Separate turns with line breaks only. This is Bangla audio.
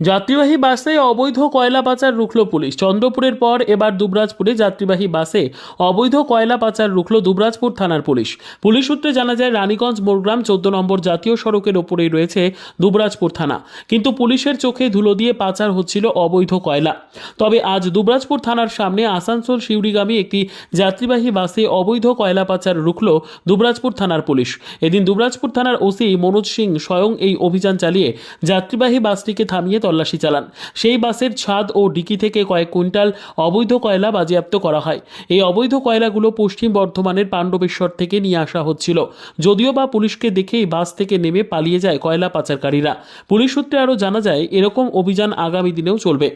যাত্রীবাহী বাসে অবৈধ কয়লা পাচার রুখল পুলিশ। চন্দ্রপুরের পর এবার দুবরাজপুরে যাত্রীবাহী বাসে অবৈধ কয়লা পাচার রুখল দুবরাজপুর থানার পুলিশ। পুলিশ সূত্রে জানা যায়, রানীগঞ্জ মোরগ্রাম চোদ্দ নম্বর জাতীয় সড়কের ওপরেই রয়েছে দুবরাজপুর থানা। কিন্তু পুলিশের চোখে ধুলো দিয়ে পাচার হচ্ছিল অবৈধ কয়লা। তবে আজ দুবরাজপুর থানার সামনে আসানসোল শিউরিগামী একটি যাত্রীবাহী বাসে অবৈধ কয়লা পাচার রুখল দুবরাজপুর থানার পুলিশ। এদিন দুবরাজপুর থানার ওসি মনোজ সিং স্বয়ং এই অভিযান চালিয়ে যাত্রীবাহী বাসটিকে থামিয়ে তল্লাশি চালান। সেই বাসের ছাদ ও ডিকি থেকে কয়েক কুইন্টাল অবৈধ কয়লা বাজেয়াপ্ত করা হয়। এই অবৈধ কয়লাগুলো পশ্চিম বর্ধমানের পাণ্ডবেশ্বর থেকে নিয়ে আসা হচ্ছিল। যদিও বা পুলিশকে দেখেই বাস থেকে নেমে পালিয়ে যায় কয়লা পাচারকারীরা। পুলিশ সূত্রে আরও জানা যায়, এরকম অভিযান আগামী দিনেও চলবে।